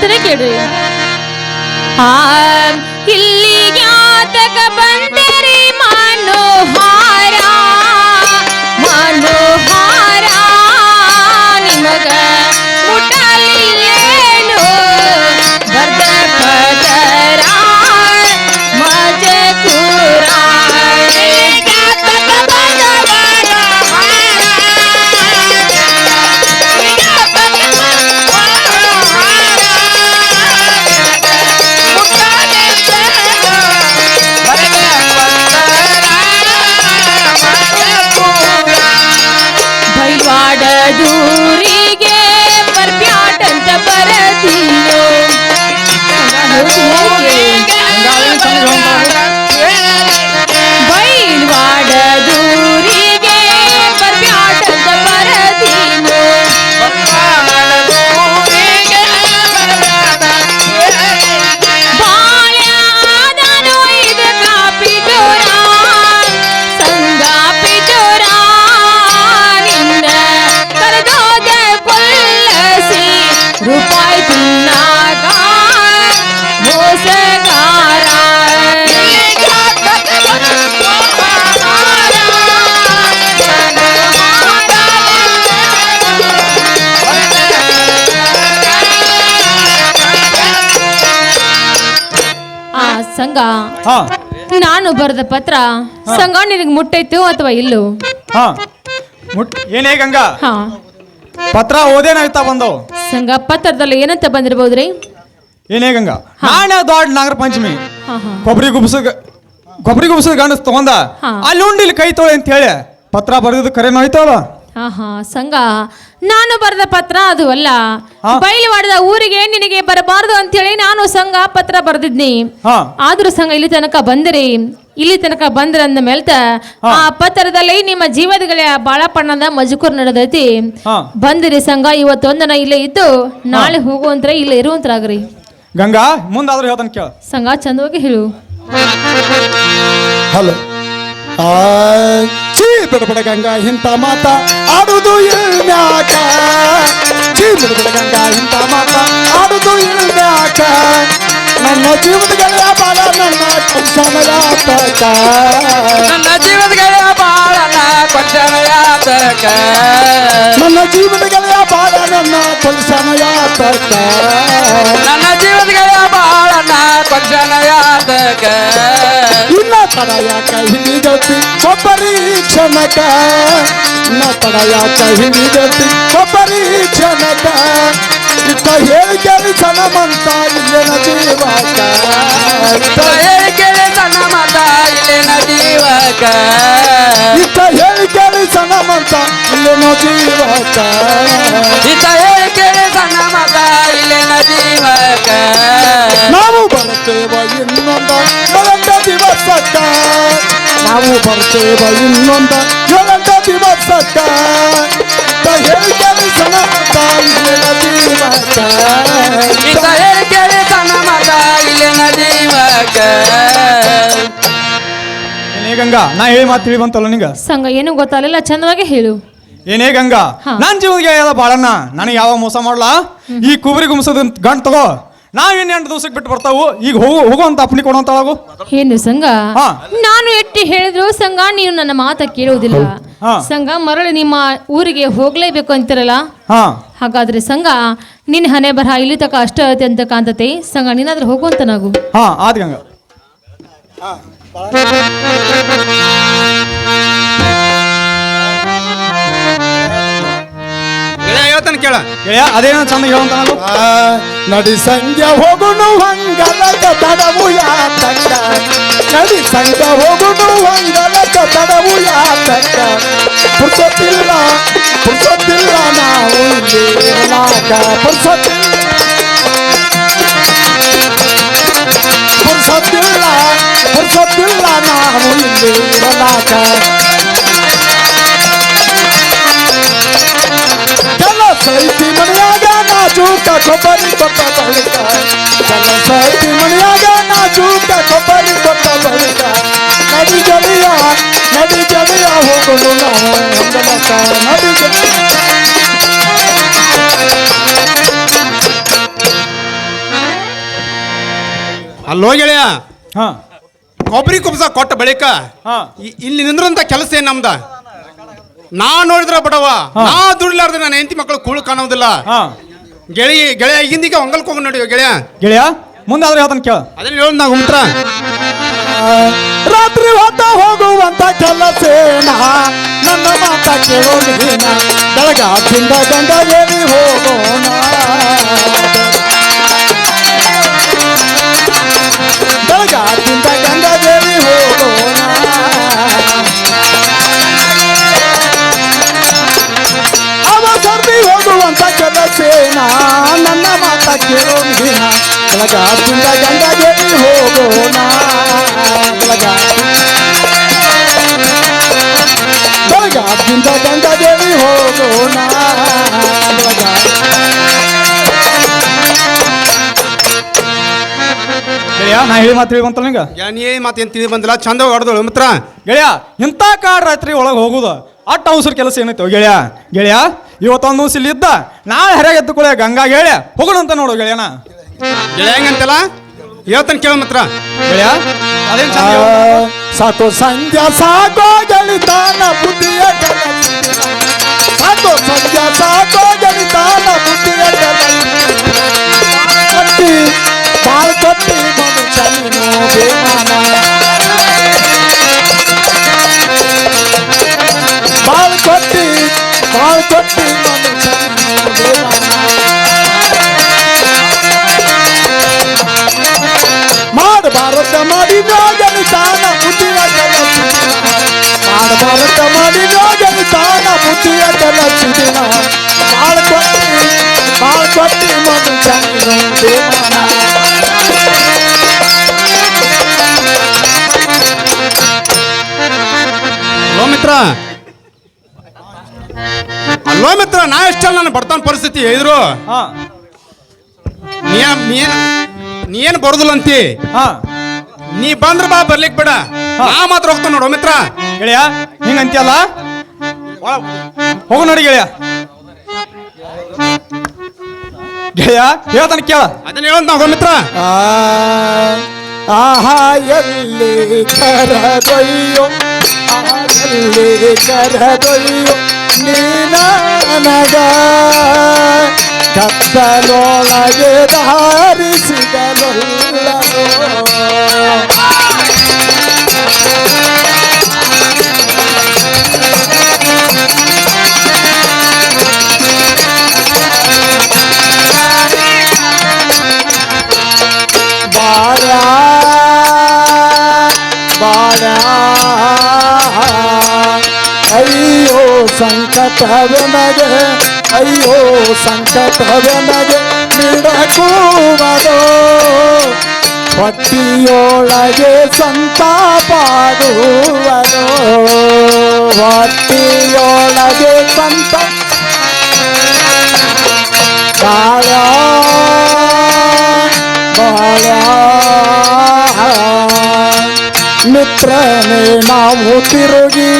ಸಂಘ ಹೇಳುತ್ತೇನೆ ಕೇಳ್ರಿ ಆ ಇಲ್ಲಿಗೆ ಆತಕ ಬಂದರಿ ಮನೋಹಾರ ಮನೋಹಾರ ನಿಮಗ ಹಾ. ನಾನು ಬರೆದ ಪತ್ರ ಸಂಘ ನಿನಗೆ ಮುಟ್ಟೈತು ಅಥವಾ ಇಲ್ಲೋ? ಹಾ. ಮುಟ್ ಏನೇ ಗಂಗಾ? ಹಾ. ಪತ್ರ ಓದೇನಾಯ್ತಾ ಬಂದವು ಸಂಘ ಪತ್ರದಲ್ಲಿ ಏನಂತ ಬಂದಿರ್ಬೋದ್ರಿ? ಏನೇ ಗಂಗಾ? ನಾಳೆ ದೊಡ್ಡ ನಾಗರ ಪಂಚಮಿ. ಹಾ ಹಾ. ಕೊಬ್ಬರಿ ಗುಬ್ಸದ ಕೊಬ್ಬರಿ ಗುಬ್ಸದ ಗಂಡಸ್ ತಗೊಂಡ. ಅಲ್ಲಿ ಉಂಡು ಇಲ್ಲಿ ಕೈ ತೊಳೆ ಅಂತ ಹೇಳಿ ಪತ್ರ ಬರೆದಿದ್ದು ಕರೆನೋ ಆಯ್ತಾವ ಹಾ ಹಾ. ಸಂಘ ನಾನು ಬರೆದ ಪತ್ರ ಅದು ಅಲ್ಲ. ಬಯಲು ಬಯಲುವಾಡದ ಊರಿಗೆ ನಿನಗೆ ಬರಬಾರದು ಅಂತೇಳಿ ನಾನು ಸಂಘ ಪತ್ರ ಬರೆದಿದ್ನಿ. ಆದ್ರೂ ಸಂಘ ಇಲ್ಲಿ ತನಕ ಬಂದ್ರಿ. ಇಲ್ಲಿ ತನಕ ಬಂದ್ರ ಅಂದ ಮೇಲ್ತ ಆ ಪತ್ರದಲ್ಲಿ ನಿಮ್ಮ ಜೀವದಗಳ ಬಾಳಪಣ್ಣದ ಮಜಕೂರ್ ನಡೆದೈತಿ. ಬಂದ್ರಿ ಸಂಘ ಇವತ್ತೊಂದನ ಇಲ್ಲೇ ಇದ್ದು ನಾಳೆ ಹೋಗುವಂತ್ರ ಇಲ್ಲೇ ಇರುವಂತ್ರಾಗ್ರಿ. ಗಂಗಾ ಮುಂದಾದ್ರೂ ಹೇಳ್ತಾನೆ ಕೇಳ. ಸಂಘ ಚಂದವಾಗಿ ಹೇಳು. ಹಲೋ. ಆ ಚೀ ಬಿಡಬಿಡ ಗಂಗಾ ಇಂಥ ಮಾತ ಆಡುದು ಇಳ್ಮ್ಯಾಕ ಚೀ ಬಿಡಬಿಡ ಗಂಗಾ ಇಂಥ ಮಾತ ಆಡುದು ಇಳ್ಮ್ಯಾಕ ನನ್ನ ಜೀವದ ಗೆಳೆಯ ಬಾಳ ನನ್ನ ಕಲ್ಸನಯಾತಕ ನನ್ನ ಜೀವದ ಗೆಳೆಯ ಬಾಳ ಕೊಂಚನ ಯಾತಕ ನನ್ನ ಜೀವದ ಗೆಳೆಯ ಬಾಳ ನನ್ನ ಕಲ್ಸನಯಾತಕ ನನ್ನ ಜೀವದ ಗೆಳೆಯ ಬಾಳನ ಕೊಂಚನ ಯಾತಕ ಇನ್ನ ತಡ ಯಾಕ ಹಿಡಿದತಿ ಕೊಬ್ಬರಿ ಕ್ಷಣಕ ಇನ್ನ ತಡ ಯಾಕ ಹಿಡಿದತಿ ಕೊಬ್ಬರಿ ಕ್ಷಣಕ ಇತ್ತ ಹೇಳಿ ಕೇಳಿ ಜನಮಂತ ಇಲ್ಲಿನ ಜೀವಕ ಇತ್ತ ಹೇಳಿ ಕೇಳಿ ಸಣ್ಣ ಮತ ಇಲ್ಲಿನ ಜೀವಕ ಇತ್ತ ಹೇಳಿ ಕೇಳಿ ಜನಮಂತ ಇಲ್ಲಿನ ಜೀವಕ ಇತ ಹೇಳಿ ಕೇಳಿ ಸಣ್ಣ ಮತ ಇಲ್ಲಿನ ಜೀವಕ ಏಳೆಂಟ ದಿವಸಕ್ಕ ನಾವು ಬರ್ತೇವ ಇನ್ನೊಂದ ಏಳೆಂಟ ದಿವಸಕ್ಕ ಇತ್ತ ಹೇಳಿ ಕೇಳಿ ಕೇಳಿ ಏನೇ ಗಂಗಾ ನಾ ಹೇಳಿ ಮಾತು ತಿಳಿ ಬಂತಲ್ಲ ನಿಂಗ? ಸಂಗ ಏನು ಗೊತ್ತಾಗಲಿಲ್ಲ ಚಂದವಾಗಿ ಹೇಳು. ಏನೇ ಗಂಗಾ ನನ್ನ ನನ್ ಜೀವನಿಗೆ ಬಾಳಣ್ಣ. ನನಗೆ ಯಾವ ಮೋಸ ಮಾಡಲ್ಲ ಈ ಕುಬರಿ ಗುಮ್ಸದ ಗಂಟ್ ತಗೋ. ನಾವೇನ್ ಎಂಟು ದಿವ್ಸಕ್ಕೆ ಬಿಟ್ಟು ಬರ್ತಾವು? ಈಗ ಹೋಗು ಅಂತ ಅಪ್ಪನಿ ಕೊಡುವಂತಳಾಗು ಏನು ಸಂಘ ಹಾ. ನಾನು ಎಟ್ಟಿ ಹೇಳಿದ್ರು ಸಂಘ ನೀವು ನನ್ನ ಮಾತ ಕೇಳುವುದಿಲ್ಲ. ಹಾ. ಸಂಘ ಮರಳಿ ನಿಮ್ಮ ಊರಿಗೆ ಹೋಗ್ಲೇಬೇಕು ಅಂತಿರಲ್ಲ? ಹಾ. ಹಾಗಾದ್ರೆ ಸಂಘ ನಿನ್ನ ಹಣೆ ಬರಹ ಇಲ್ಲಿ ತಕ ಅಷ್ಟ ಐತೆ ಅಂತ ಕಾಂತತೆ ಸಂಘ ನೀನಾದ್ರೂ ಹೋಗುವಂತ ನಾವು ಹಾ ಆದ್ ಗಂಗಾ. ಹೇಳ್ತಾನೆ ಕೇಳ. ಗೆಳೆಯ ಅದೇನೋ ಚಂದ ಹೇಳುವಂತ ನಾನು? ಆ, ನಡಿ ಸಂಜೆ ಹೋಗುನು ಹಂಗಲಕ ತಡವು ಯಾತಕ್ಕ. ನಡಿ ಸಂಜೆ ಹೋಗುನು ಹಂಗಲಕ ತಡವು ಯಾತಕ್ಕ. ಪುರ್ಸೊತ್ತಿಲ್ಲ ಪುರ್ಸೊತ್ತಿಲ್ಲ ನಾವು ಇಲ್ಲಿ ಇರಲಾಕ ಪುರ್ಸೊತ್ತಿಲ್ಲ ಪುರ್ಸೊತ್ತಿಲ್ಲ ಪುರ್ಸೊತ್ತಿಲ್ಲ ನಾವು ಇಲ್ಲಿ ಇರಲಾಕ ಐತಿ ಮನೆಯಾಗ ನಾಚೂಟ ಕೊಬ್ಬರಿ ಕೊಟ್ಟ ಬಳಿಕ ಕೆಲಸ ಐತಿ ಮನೆಯಾಗ ನಾಚೂಟ ಕೊಬ್ಬರಿ ಕೊಟ್ಟ ಬಳಿಕ ನಡಿ ಗೆಳೆಯ ನಡಿ ಗೆಳೆಯ ಹೋಗಲು ನಾವು ನಡಿ ಅಲ್ಲೋ ಗೆಳೆಯ ಹಾ. ಕೊಬ್ಬರಿ ಕುಬ್ಸ ಕೊಟ್ಟ ಬಳಿಕ ಹಾ. ಇಲ್ಲಿ ನಿಂದ್ರಂತ ಕೆಲಸ ಏನ್ ನಮ್ದ? ನಾ ನೋಡಿದ್ರ ಬಡವ. ನಾ ದುಡ್ಲಾರ್ದ ನನ್ನ ಹೆಂಡತಿ ಮಕ್ಕಳು ಕೂಳು ಕಾಣೋದಿಲ್ಲ. ಹಾ. ಗೆಳೆಯ ಗೆಳೆಯ ಹಿಂದಿಗೆ ಹೊಂಗಲ್ಕ್ ಹೋಗಿ ನೋಡಿ ಗೆಳೆಯ. ಗೆಳೆಯ ಮುಂದಾದ್ರೆ ಅದನ್ನ ಕೇಳ. ಅದನ್ನ ಹೇಳ ನಾ ಉಂಟ್ರ. ರಾತ್ರಿ ಹೊತ್ತ ಹೋಗುವಂತ ಕೆಲಸೇನ ನನ್ನ ಮಾತ ಕೇಳೋಣ ಗಂಡ ಗಂಡಗೇರಿ ಹೋಗೋಣ. ಬೆಳಗಾದಿಂದ ದೇವಿ ಹೋಗೋಣ. ಕೆಲಸೇನ ನನ್ನ ಮಾತ ಗಂಡಗೇರಿ ಹೋಗೋಣ. ಬೆಳಗ ಹೋಗೋಣ. ಬೆಳಗ ಗೆಳೆಯ ನಾ ಹೇಳಿ ಮಾತು ಹೇಳಿ ಬಂತಲ್ಲ ನಿಂಗ? ಯಾ, ಮಾತು ಏನು ತಿಳಿ ಬಂದಿಲ್ಲ? ಚಂದ ಹೊಡೆದಳು ಮಿತ್ರ. ಗೆಳೆಯ ಇಂಥ ಕಾಡ್ ರಾತ್ರಿ ಒಳಗೆ ಹೋಗುದು ಅಟ್ಟ ಅವಸರ ಕೆಲಸ ಏನೈತೆ? ಗೆಳೆಯ ಗೆಳೆಯ ಇವತ್ತೊಂದು ದಿವಸ ಇಲ್ಲಿ ಇದ್ದ ನಾಳೆ ಹರಿಯಾಗ ಎದ್ದುಕೊಳ್ಳೆ ಗಂಗಾ ಹೇಳಿ ಹೋಗೋಣ ಅಂತ ನೋಡು ಗೆಳೆಯನ. ಗೆಳೆಯ ಹೆಂಗಂತಲ್ಲ ಹೇಳ್ತಾನೆ ಕೇಳ ಮಾತ್ರ. ಗೆಳೆಯ ಅದೇನ್ ಸಾಕು ಸಂಜೆ ಸಾಕೋ ಗೆಳಿತಾನ ಬುದ್ಧಿಯ. ಸಾಕು ಸಂಜೆ ಸಾಕೋ ಗೆಳಿತಾನ ಬುದ್ಧಿಯ. ಕೊಟ್ಟಿ ಬಾಳ್ ಕೊಟ್ಟಿ ಮನುಷ್ಯನಿನು ಬೇಮಾನ. ಬಾಳ್ ಕೊಟ್ಟಿ ಬಾಳ್ ಕೊಟ್ಟಿ ಮಾಡಬಾರದ ಮಾಡಿದ ಗೆಳಿತಾನ ಬುದ್ಧಿಯ ಕಲಸಿದಿನ ಬಾಳ ಕೊಟ್ಟಿ ಬಾಳ ಕೊಟ್ಟಿ ಮನುಷ್ಯನಿನು ಬೇಮಾನ ಅಲ್ಲೋ ಮಿತ್ರ ಅಲ್ಲೋ ಮಿತ್ರ ನಾ ಎಷ್ಟಲ್ಲ ನನ್ನ ಬಡತನ ಪರಿಸ್ಥಿತಿ ಹೇಳಿದ್ರು ಹಾ ನೀ ನೀ ನೀ ಏನು ಬರೋದಿಲ್ಲ ಅಂತಿ ಹಾ ನೀ ಬಂದ್ರ ಬಾ ಬರ್ಲಿಕ್ ಬೇಡ ನಾ ಮಾತ್ರ ಹೋಗ್ತಾನ ನೋಡು ಮಿತ್ರ. ಗೆಳೆಯ ಹಿಂಗ ಅಂತೀಯಲ್ಲ? ಹೋಗ ನೋಡಿ ಗೆಳೆಯ. ಗೆಳೆಯ ಹೇಳ್ತಾನೆ ಕೇಳ. ಅದನ್ನ ಹೇಳಂತ ನಾವು ಮಿತ್ರ. ಆಹಾ ಎಲ್ಲಿ ಕರದೊಯ್ಯೋ ಆಹಾ ಎಲ್ಲಿ ಕರದೊಯ್ಯೋ ನೀನಗ ಕತ್ತಲೊಳಗೆ ದಾರಿ ಸಿಗಲೊಲ್ಲವೋ ಸಂಕಟವೆನಗೆ ಅಯ್ಯೋ ಸಂಕಟವನಗೆ ಬಿಡಕೂವರೋ ಹೊಟ್ಟಿಯೊಳಗೆ ಸಂತಾಪಾಡುವರೋ ಹೊಟ್ಟಿಯೊಳಗೆ ಸಂತ ಬಾಳ ಬಾಳ ಮಿತ್ರನೇ ನಾವು ತಿರುಗಿ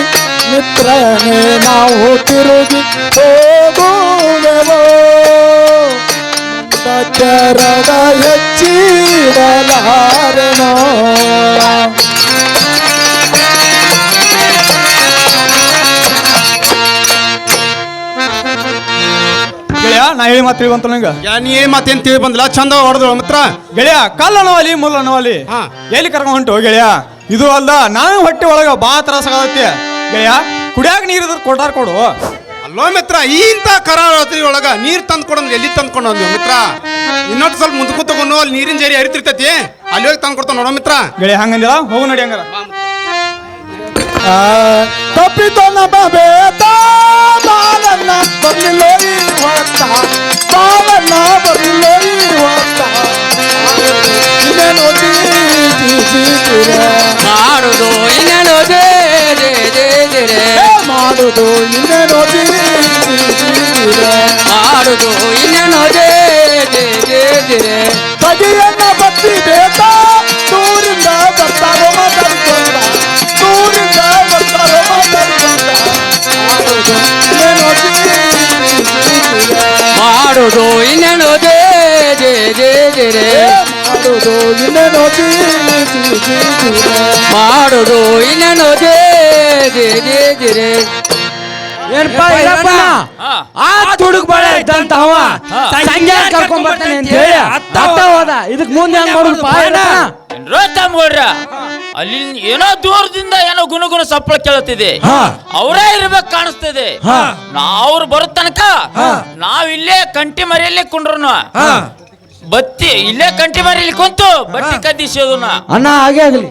ಮಿತ್ರನೇ ನಾವು ತಿರುಗಿ ಹೋಗುವೆವೋ? ಚರದ ಹೆಚ್ಚಿರಲಾರನೋ ಗೆಳೆಯ ನಾ ಹೇಳಿ ಮಾತು ಹೇಳಿ ನಂಗೆ. ನೀ ಏನ್ ಮಾತೇನ್ ತಿಳಿ ಬಂದಿಲ್ಲ? ಚಂದ ಹೊಡೆದು ಮಿತ್ರ. ಗೆಳೆಯ ಕಲ್ಲನವಲಿ ಮುಲ್ಲನವಲಿ? ಹಾ. ಎಲ್ಲಿ ಕರ್ಕೊಂಡು ಹೊಂಟು ಗೆಳೆಯ? ಇದು ಅಲ್ದ ನಾನು ಹೊಟ್ಟೆ ಒಳಗ ಬಾ ತ್ರಾಸಾಗತ್ತೆ ಗೆಳೆಯ ಕುಡಿಯಾಗ ನೀರು ಇದ್ರ ಕೊಟ್ಟಾರ ಕೊಡು. ಅಲ್ಲೋ ಮಿತ್ರ ಈ ಇಂಥ ಕರಾವಳಿ ರಾತ್ರಿ ಒಳಗ ನೀರ್ ತಂದ್ ಕೊಡೋದು ಎಲ್ಲಿ ತಂದ್ ಕೊಂಡು ಮಿತ್ರ? ಇನ್ನೊಂದು ಸ್ವಲ್ಪ ಮುಂದಕ್ಕೂ ತಗೊಂಡು ಅಲ್ಲಿ ನೀರಿನ ಜರಿ ಹರಿತಿರ್ತೈತಿ ಅಲ್ಲಿ ಹೋಗಿ ತಂದ್ ಕೊಡ್ತಾವ ನೋಡೋ ಮಿತ್ರ. ಗೆಳೆಯ ಹಂಗಂದಿಲ್ಲ? ಹೋಗು ನಡಿ ಹಂಗಾರ. ತಪ್ಪಿತ ನಬೇತ ಬಾಲನ್ನ ಬರ್ಲಿಲ್ಲೋ ಹೊತ್ತ ಬಾಲನ್ನ ಬರ್ಲಿಲ್ಲೋ ಈ ಹೊತ್ತ ಇದೇನೋ ಜೀ ಮಾಡುದು ಇನ್ನೇನೋ ಜೀ ಜೀ ಜೀ ಜೀರೆ. ಮಾಡುದು ಇನ್ನೇನು ಜೇ ಜೇ ಜೇ ಜೇ ರೇ. ಬಗೆಯನ್ನ ಬತ್ತಿ ಬೇಕ ದೂರಿಂದ ಮಾತಾಡ್ಕೊಂಡ ಮಾಡುದು ಇನ್ನೇನೋ. ಮಾಡುದು ಇನ್ನೇನು ಜೀರೆ. ಮಾಡುದು ಇನ್ನೇನು ಜೇ ಜೇ ಜೇ ಜಿರೆ ಏನಪ್ಪ ಇರಪ್ಪ ಆ ತುಡುಗ್ ಬಾಳೆ ಇದ್ದಂತ ಅವ ಸಂಜೆ ಕರ್ಕೊಂಡ್ ಬರ್ತಾನೆ ಅಂತ ಹೇಳಿ. ಅತ್ತ ಹೋದ. ಇದಕ್ ಮುಂದೆ ಹೆಂಗ್ ಮಾಡುದಪ್ಪ ತಮ್ಗೌಡ್ರ ಅಲ್ಲಿ ಏನೋ ದೂರದಿಂದ ಏನೋ ಗುಣಗುಣ ಸಪ್ಪಳ ಕೇಳುತ್ತಿದೆ. ಅವರೇ ಇರ್ಬೇಕು ಕಾಣಿಸ್ತಿದೆ. ಅವ್ರು ಬರೋ ತನಕ ನಾವ್ ಇಲ್ಲೇ ಕಂಟಿ ಮರಿಯಲ್ಲೇ ಕುಂಡ್ರು ಬತ್ತಿ ಇಲ್ಲೇ ಕಂಟಿ ಮರಿಯಲ್ಲಿ ಕುಂತು ಬಟ್ಟಿ ಕದ್ದಿಸೋದನ್ನ ಅಣ್ಣ ಹಾಗೆ ಆಗಲಿ.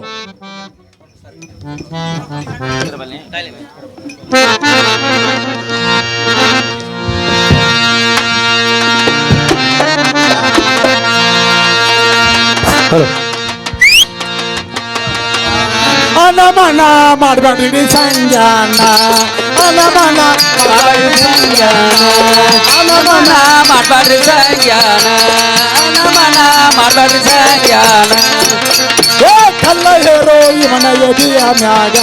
ಅನಮನ ಮಾಡಬೇಡಿ ಸಂಜಾನ. ಅನಮನ ಮಾಡಬೇಡಿ ಸಂಜಾನ ಅನಮನ ಮಾಡ್ಬಾರ್ದು ಸಂಜ್ಞಾನ ಅನಮನ ಮಾಡ್ಬಾರ್ದು ಸಂಜ್ಞಾನ ಏ ಕಲ್ಲ ಹೇರೋ ಇವನ ಎದಿಯ ಮ್ಯಾಗ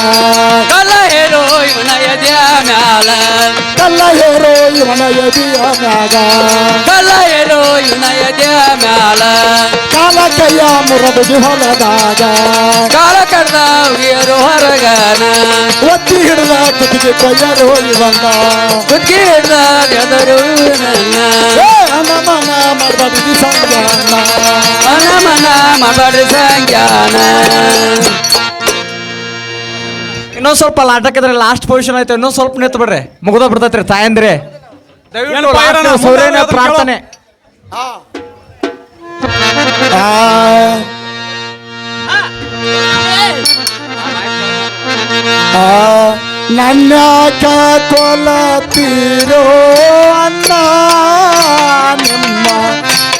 ಕಲ ಹೇರೋ ಇವನ ಎದೆಯ ಮ್ಯಾಲ ಕಲ್ಲ ಹೇರೋ ಇವನ ಎದಿಯ ಮ್ಯಾಗ ಕಲ ಹೇರೋ ಇವನ ಎದೆಯ ಮ್ಯಾಲ ಕಾಲ ಕೈಯ ಮುರಬದಿ ಹೊಲದಾಗ ಕಾಲ ಕಡ್ದ ಹುಡುಗಿಯರು ಹೊರಗನ ಒತ್ತಿ ಹಿಡಿದ ಕುತ್ತಿಗೆ ಕೊಯ್ಯರು ಇವನ್ನ ಕುದ್ಗಿ ಹಿಡ್ದ ಎದರು ಮಾಡ್ಬಾರ್ದು ಸಂಜ್ಞಾನ ಇನ್ನೊಂದ್ ಸ್ವಲ್ಪ ನಾಟಕದ್ರೆ ಲಾಸ್ಟ್ ಪೊಸಿಷನ್ ಆಯ್ತು ಇನ್ನೊಂದ್ ಸ್ವಲ್ಪ ನಿಂತು ಬಿಡ್ರಿ ಮುಗದ ಬಿಡ್ತೈತ್ರಿ ತಾಯಂದ್ರೆ ಸೂರ್ಯನ ಪ್ರಾರ್ಥನೆ. ಆ. ಆ, ನನ್ಯಾಕ ಕೊಲತೀರೋ ಅಣ್ಣ ನಿಮ್ಮ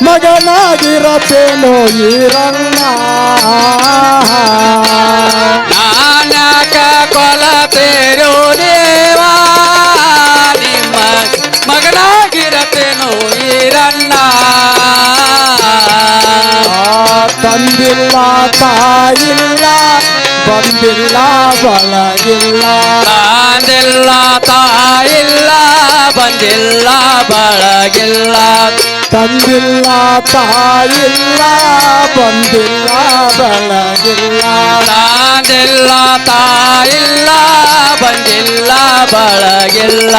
ಮಗನಾಗಿರತೇನೋ ಈರಣ್ಣ ನಾನ್ಯಾಕ ಕೊಲತೇರೋ ದೇವಾ ನಿಮ್ಮ ಮಗನಾಗಿರತೇನೋ ಈರಣ್ಣ ಆ, ತಂದಿಲ್ಲ ತಾಯಿಲ್ಲ ಬಂದಿಲ್ಲ ಬಳಗಿಲ್ಲ. ತಾಂದಿಲ್ಲ ತಾಯಿಲ್ಲ ಬಂದಿಲ್ಲ ಬಳಗಿಲ್ಲ. ತಂದಿಲ್ಲ ತಾಯಿಲ್ಲ ಬಂದಿಲ್ಲ ಬಳಗಿಲ್ಲ. ತಾಂದಿಲ್ಲ ತಾಯಿಲ್ಲ ಬಂದಿಲ್ಲ ಬಳಗಿಲ್ಲ.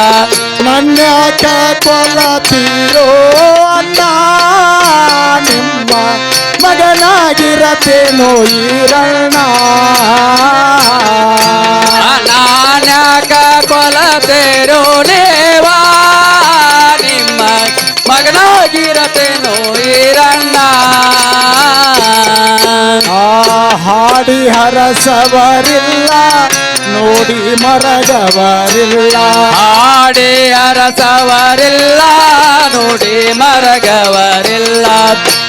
ನನ್ಯಾಕ ಕೊಲತೀರೋ ಅಣ್ಣ ನಿಮ್ಮ ಮಗನಾಗಿರತೇನೋ ಈರಣ್ಣ. ನಾನ್ಯಾಕ ಕೊಲತೇರೋ ನೇವಾ. ನಿಮ್ಮ ಮಗನಾಗಿರತೇನೋ ಈರಣ್ಣ. ಆ ಹಾಡಿ ಹರಸವರಿಲ್ಲ ನೋಡಿ ಮರಗವರಿಲ್ಲ. ಹಾಡಿ ಹರಸವರಿಲ್ಲ ಮರಗವರಿಲ್ಲ.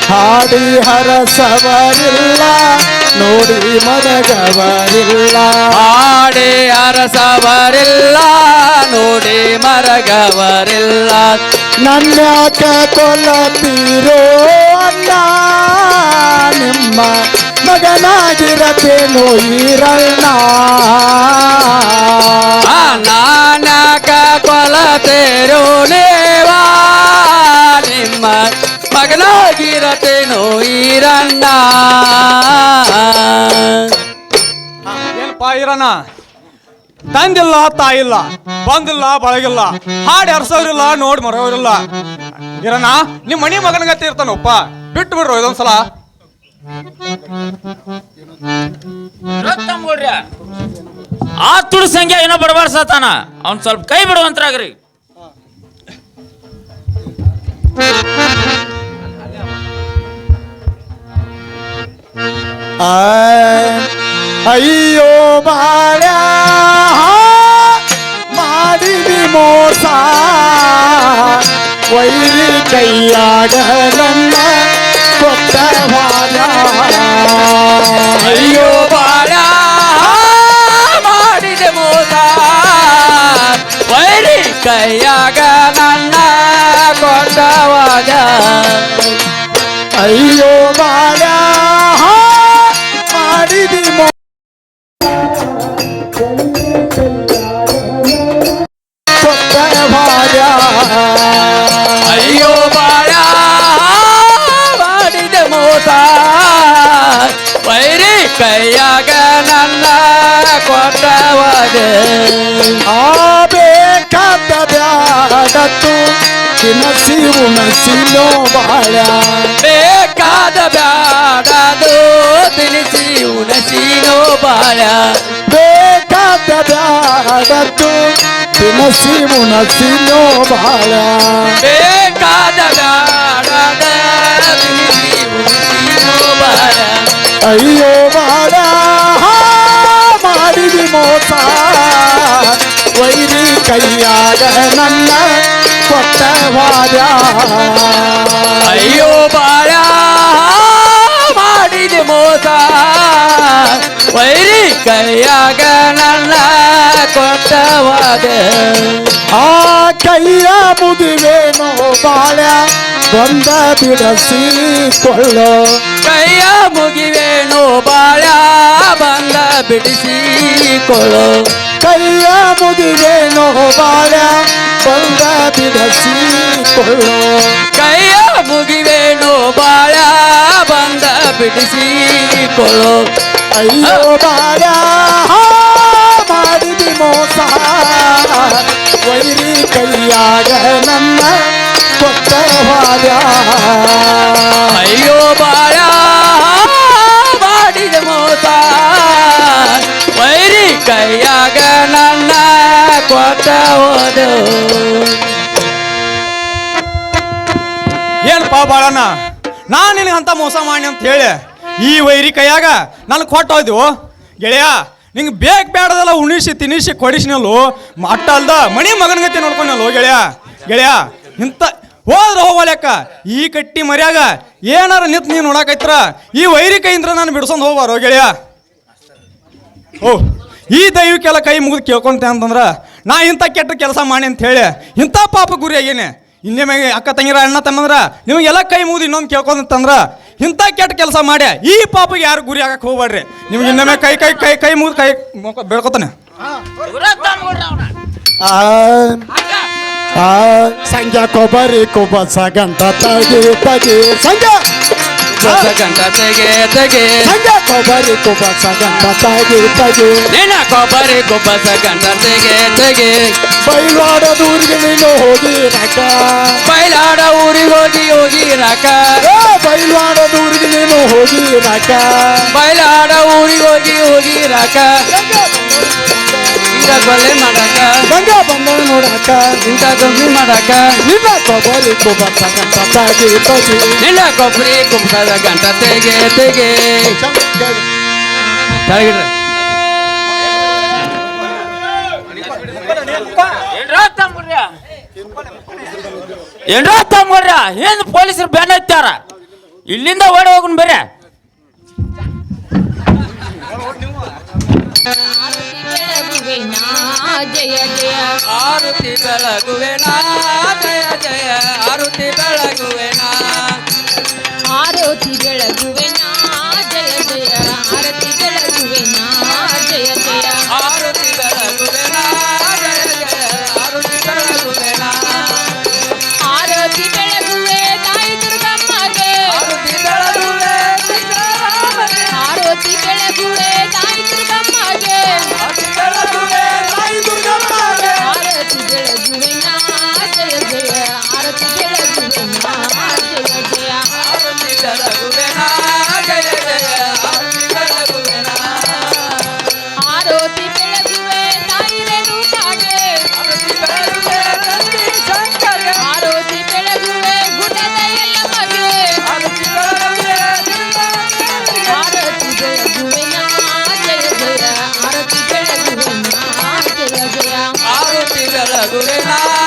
ಹಾಡಿ ಹರಸವರಿಲ್ಲ. ನೋಡಿ ಮರಗವರಿಲ್ಲ. ಹಾಡಿ ಹರಸವರಿಲ್ಲ. ನೋಡಿ ಮರಗವರಿಲ್ಲ. ನನ್ನ ಕೊಲ್ಲತೀರೋ ಅಣ್ಣ ನಿಮ್ಮ ಮಗನಾಗಿರತೆ ಈರಣ್ಣ. ಮಗನಾಗಿರತೇನೋ ಈರಣ್ಣ? ಏನಪ್ಪ ಈರಣ್ಣ? ತಂದಿಲ್ಲ ತಾಯಿಲ್ಲ ಬಂದಿಲ್ಲ ಬಳಗಿಲ್ಲ ಹಾಡಿ ಹರ್ಸೋರಿಲ್ಲ ನೋಡಿ ಮರೋರಿಲ್ಲ ಇರಣ್ಣ ನಿಮ್ಮ ಮನಿ ಮಗನ ಗತಿ ಇರ್ತಾನಪ್ಪ ಬಿಟ್ಟು ಬಿಡ್ರು ಇದೊಂದ್ಸಲ ಆ ತುಳು ಸಂಖ್ಯೆ ಏನೋ ಬಡಬಾರ ಸಾತಾನ. ಅವ್ನ್ ಸ್ವಲ್ಪ ಕೈ ಬಿಡುವಂತ್ರಾಗ್ರಿ. ಅಯ್ಯೋ ಬಾಳ ಮಾಡಿದಿ ಮೋಸ ವೈರಿ ಕೈಯಾಗ ನನ್ನ ಕೊಟ್ಟ ಭಾರ. ಅಯ್ಯೋ ಬಾಳ ಮಾಡಿದೆ ಮೋಸ. ವೈರಿ ಕೈಯಾಗ ನನ್ನ ಕೊಟ್ಟವಾಗ ಅಯ್ಯೋ ಬಾಳ ಮಾಡಿದಿ ಮೋಸ ಕೊಟ್ಟ ಭಾರ. ತಿನಸಿ ಉಣಸಿನೋ ಬಾಳ ಬೇಕಾದ ಬ್ಯಾಡದು ತಿನಿಸಿ ಉಣಸಿನೋ ಬಾಳ ಬೇಕಾದ ಬ್ಯಾಡತ್ತು ತಿನಸಿ ಉಣಸಿನೋ ಬಾಳ ಬೇಕಾದ ಬ್ಯಾಡದ ತಿನಿಸಿ ಉಣಸಿನೋ ಬಾಳ ಅಯ್ಯೋ ಬಾಳ ಮಾಡಿದಿ ಮೋಸ ವೈರಿ ಕೈಯಾಗ ನನ್ನ ಕೊಟ್ಟವಾದ ಅಯ್ಯೋ, ಬಾಳ ಮಾಡಿದೆ ಮೋಸ. ವೈರಿ ಕೈಯಾಗ ನನ್ನ ಕೊಟ್ಟವಾದೆ ಆ ಕೈಯ ಮುದಿವೇನೋ ಬಾಳ ಬಂದ ಬಿಡಸಿಕೊಳ್ಳೋ. ಕೈಯ ಮುಗಿವೇನೋ ಬಾಳ ಬಂದ ಬಿಡಿಸಿಕೊಳ್ಳು ಕೈಯ ಮುದಿವೇನೋ ಬಾಳ, ಬಂದ ಬಿಡಸಿಕೊಳ್ಳೋ ಕೈಯ ಮುಗಿವೇಣು ಬಾಳ, ಬಂದ ಬಿಡಿಸಿಕೊಳ್ಳು ಅಯ್ಯೋ ಬಾಳ ಮಾಡಿದಿ ಮೋಸ. ವೈರಿ ಕೈಯಾಗ ನನ್ನ ಕೊಟ್ಟವಾದ ಅಯ್ಯೋ ಬಾಳಣ್ಣ. ನಾ ಅಂತ ಮೋಸ ಮಾಡಿ ಅಂತ ಹೇಳಿ, ಈ ವೈರಿ ಕೈಯಾಗ ಕೊಟ್ಟು ಹೋದ್ವು. ಗೆಳೆಯ, ನಿಂಗೆ ಬೇಕ್ ಬೇಡದಲ್ಲ ಉಣಿಸಿ, ತಿನಿಸಿ ಕೊಡಿಸಿನಲ್ಲು. ಮಟ್ಟ ಅಲ್ದ ಮಣಿ ಮಗನಗತಿ ಗತಿ ನೋಡ್ಕೊಂಡಲ್ಲು ಗೆಳೆಯ. ಗೆಳೆಯ ಇಂಥ ಹೋದ್ರ ಹೋಗ್ವಲ್ಯಾಕ ಈ ಕಟ್ಟಿ ಮರ್ಯಾಗ ಏನಾರ ನಿಂತು ನೀನು ನೋಡಕೈತ್ರ, ಈ ವೈರಿ ಕೈಯಿಂದ ನಾನು ಬಿಡ್ಸೊಂದು ಹೋಗ್ಬಾರೋ, ಗೆಳೆಯ? ಓ, ಈ ದೈವಕ್ಕೆಲ್ಲ ಕೈ ಮುಗಿದು ಕೇಳ್ಕೊಂತೆ ಅಂತಂದ್ರೆ, ನಾ ಇಂಥ ಕೆಟ್ಟ ಕೆಲಸ ಮಾಡಿ ಅಂತ ಹೇಳಿ ಇಂಥ ಪಾಪ ಗುರಿ ಇನ್ನೇ ಅಕ್ಕ ತಂಗಿರ, ಅಣ್ಣ ತಮ್ಮಂದ್ರ, ನಿಮಗೆಲ್ಲ ಕೈ ಮುಗಿದು ಇನ್ನೊಂದು ಕೇಳ್ಕೊಂತಂದ್ರ ಇಂಥ ಕೆಟ್ಟ ಕೆಲಸ ಮಾಡ್ಯ. ಈ ಪಾಪಿಗೆ ಯಾರು ಗುರಿ ಆಗಕ್ಕೆ ಹೋಗ್ಬೇಡ್ರಿ ನಿಮ್ಗೆ ಇನ್ನೊಮ್ಮೆ ಕೈ ಕೈ ಕೈ ಕೈ ಮುಗಿದು ಕೈ ಬೆಳ್ಕೊತಾನೆ. ಸಂಜೆ ಕೊಬ್ಬರಿ, ಕೊಬ್ಬ ಗಂಟ ತಗಿ ತಗಿ ಸಂಜೆ! ಬಸ ಗಂಟ ತೆಗೆ ತೆಗೆ ಸಂಜೆ ಕೊಬ್ಬರಿ ಕುಬಸ ಗಂಟ ತಗಿ ತಗಿ ನಿನ್ನ ಕೊಬ್ಬರಿ ಕುಬ್ಬಸ ಗಂಟ ತೆಗೆ ತೆಗೆ ಬೈಲಾಡ ದೂರಿಗೆ ನೀನು ಹೋಗಿ ರಕ ಬೈಲಾಡ ಊರಿಗೆ ಹೋಗಿ ಹೋಗಿ ರಾಕ ಏ ಬೈಲಾಡ ದೂರಿಗೆ ನೀನು ಹೋಗಿ ರಕ ಬೈಲಾಡ ಊರಿಗೆ ಹೋಗಿ ಹೋಗಿ ರಾಕ ಇಂಥ ಕೊಲೆ ಮಾಡಾಕ? ಗಂಗ ಬಂದ ನೋಡಕ? ಇಂಥ ದೊಂಬಿ ಮಾಡಕ? ನಿನ್ನ ಕೊಬ್ಬರಿ ಕುಬಸ ಗಂಟ ತಗಿ ತಗಿ ನಿನ್ನ ಕೊಬ್ಬರಿ ಕುಬ್ಬದ ಗಂಟ ತೆಗೆ ತೆಗೆ. ಕೆಳಗಿಡ್ರಿ ಏನ್ರ ಪೊಲೀಸರು ಬ್ಯಾನ್ ಹತ್ತಾರ ಇಲ್ಲಿಂದ ಓಡಿ ಹೋಗುನ್ ಬೇರೆ. ಜಯ ಜಯ ಆರುತಿ ಬೆಳಗುವೆನಾ ಜಯ ಜಯ. ಆರುತಿ ಬೆಳಗುವೆನಾ ಬೆಳಗುವೆನಾ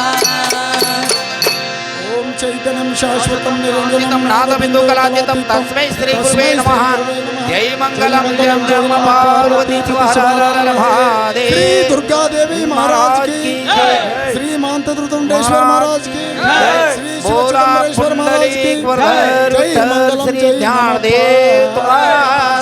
शाश्वतं निरञ्जनं नादबिन्दुकलाजितं तस्मै श्रीगुरुवे नमः। जय मङ्गलं जय ब्रह्म पार्वती भारभादे दुर्गा देवी महाराज की श्री मानत त्रितुंडेश्वर महाराज की श्री शिवचंद्रेश्वर महाराज की जय। मंगलम जय ध्यान दे। तुम्हारा